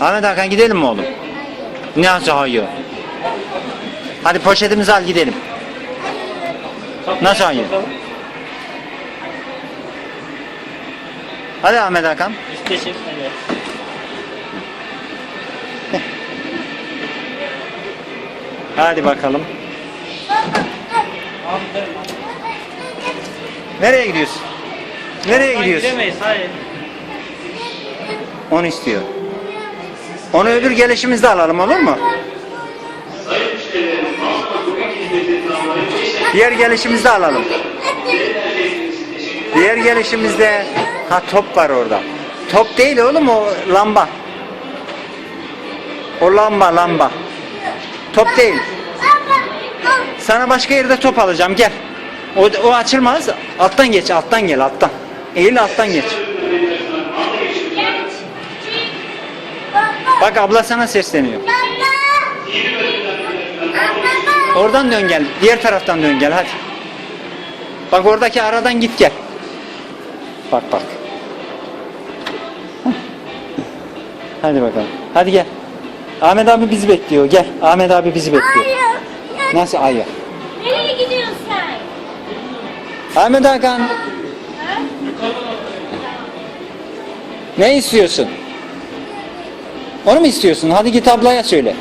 Ahmet Hakan gidelim mi oğlum? Nasıl hayır? Hadi poşetimizi al gidelim. Nasıl hayır? Hadi Ahmet Hakan. Teşekkür ederiz. Hadi bakalım. Nereye gidiyorsun? Nereye gidiyorsun? Gidemeyiz hayır. Onu istiyor. Onu öbür gelişimizde alalım olur mu? Diğer gelişimizde alalım. Diğer gelişimizde ha top var orada. Top değil oğlum o lamba. O lamba lamba. Top değil. Sana başka yerde top alacağım gel. O, o açılmaz. Alttan geç alttan gel alttan. Eğil alttan geç. Bak abla sana sesleniyor. Oradan dön gel. Diğer taraftan dön gel hadi. Bak oradaki aradan git gel. Bak bak. Hadi bakalım. Hadi gel. Ahmet abi bizi bekliyor. Gel. Ahmet abi bizi bekliyor. Nasıl ayı? Nereye gidiyorsun sen? Ahmet Hakan. Ne istiyorsun? Onu mu istiyorsun? Hadi git ablaya söyle.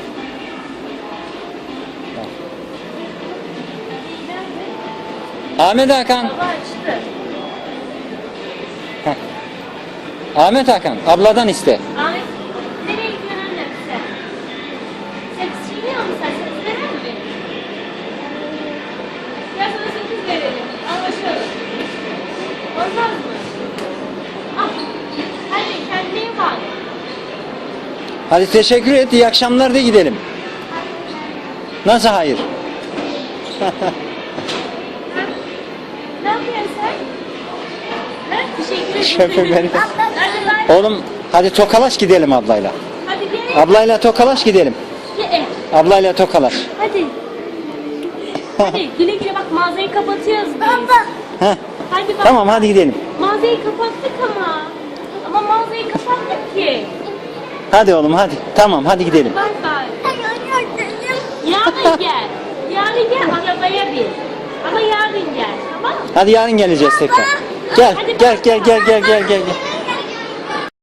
Ahmet Hakan. Ahmet Hakan. Abladan iste. Ahmet nereye gidiyorsun annem sen? Sen çiğniyor musun sen? Sakız verir mi? Ya sana sakız verelim. Anlaşalım. Olmaz mı? Al. Hadi kendine iyi bak. Hadi teşekkür et. İyi akşamlar de gidelim. Nasıl hayır? Ne yapıyorsun sen? Ha? Teşekkür ederim. Şoför beni- Hadi bay. Oğlum hadi tokalaş gidelim ablayla. Hadi gel. Ablayla tokalaş gidelim. Gel. Ablayla tokalaş. Hadi. Hadi güle güle bak mağazayı kapatıyoruz biz. Heh. Hadi bak. Tamam hadi gidelim. Mağazayı kapattık ama. Ama mağazayı kapattık ki. Hadi oğlum hadi. Tamam hadi gidelim. Bay bay. Yarın gel. Yarın gel arabaya bin. Ama yarın gel tamam mı? Hadi yarın geleceğiz tekrar. Gel gel gel gel gel gel gel.